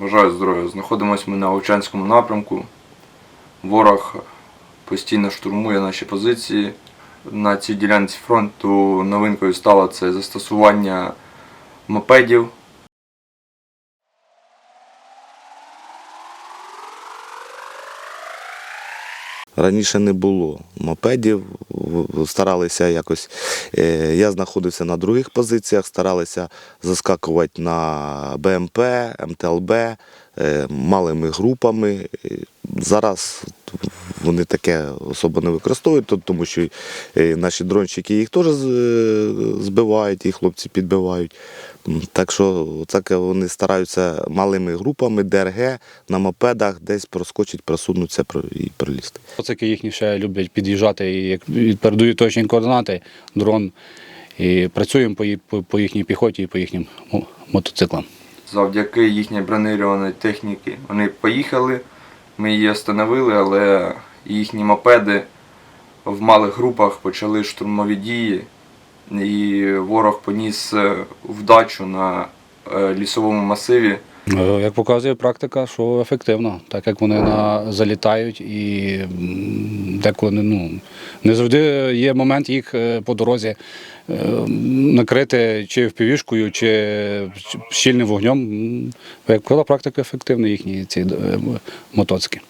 Бажаю здоров'я. Знаходимося ми на Овчанському напрямку. Ворог постійно штурмує наші позиції. На цій ділянці фронту новинкою стало це застосування мопедів. Раніше не було мопедів, старалися якось. е, Я знаходився на других позиціях, старалися заскакувати на БМП, МТЛБ е, малими групами. Е, Зараз вони таке особо не використовують, тому що е, наші дронщики їх теж е, збивають, і хлопці підбивають. Так що так вони стараються малими групами ДРГ на мопедах десь проскочить, просунуться про- і пролізти. Оцики їхні ще люблять під'їжджати і передають точні координати, дрон. І працюємо по, ї- по, по їхній піхоті і по їхнім мотоциклам. Завдяки їхній бронированій техніці вони поїхали, ми її остановили, але їхні мопеди в малих групах почали штурмові дії, і ворог поніс е, вдачу на е, лісовому масиві. Е, Як показує практика, що ефективно, так як вони на, залітають і деколи ну, не завжди є момент їх по дорозі накрити чи впівішкою, чи щільним вогнем. Як показала практика, ефективні їхні ці мотоцики.